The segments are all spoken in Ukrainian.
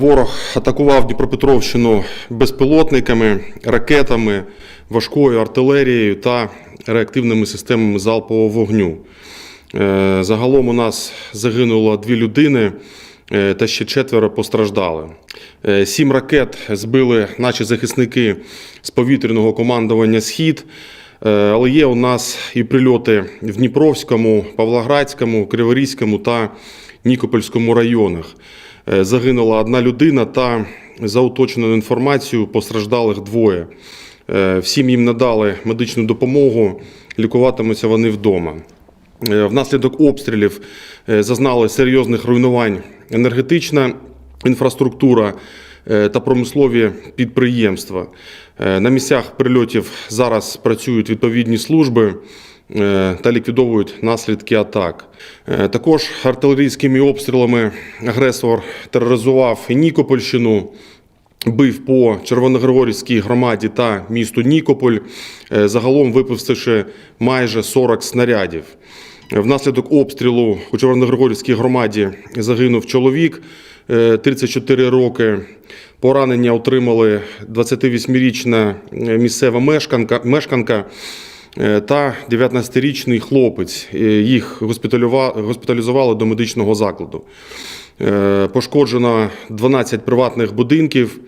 Ворог атакував Дніпропетровщину безпілотниками, ракетами, важкою артилерією та реактивними системами залпового вогню. Е, Загалом у нас загинуло дві людини е, та ще четверо постраждали. Е, Сім ракет збили наші захисники з повітряного командування Схід. Але є у нас і прильоти в Дніпровському, Павлоградському, Криворізькому та Нікопольському районах. Е, Загинула одна людина та за уточненою інформацією постраждалих двоє. Е, Всім їм надали медичну допомогу, лікуватимуться вони вдома. Е, Внаслідок обстрілів зазнали серйозних руйнувань енергетична інфраструктура та промислові підприємства. На місцях прильотів зараз працюють відповідні служби та ліквідовують наслідки атак. Е, Також артилерійськими обстрілами агресор тероризував Нікопольщину, бив по Червоногригорівській громаді та місту Нікополь, е, загалом випустивши майже 40 снарядів. Е, Внаслідок обстрілу у Червоногригорівській громаді загинув чоловік е, 34 роки. Поранення отримали 28-річна е, місцева мешканка, мешканка е, та 19-річний хлопець. Е, Їх госпіталізували до медичного закладу. Е, Пошкоджено 12 приватних будинків,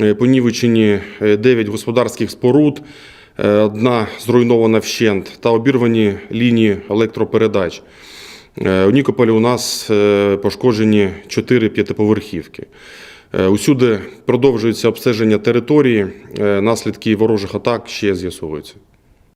е, понівечені 9 господарських споруд, е, одна зруйнована вщент та обірвані лінії електропередач. Е, У Нікополі у нас е, пошкоджені 4 п'ятиповерхівки. Е, Усюди продовжується обстеження території, е, наслідки ворожих атак ще з'ясовуються.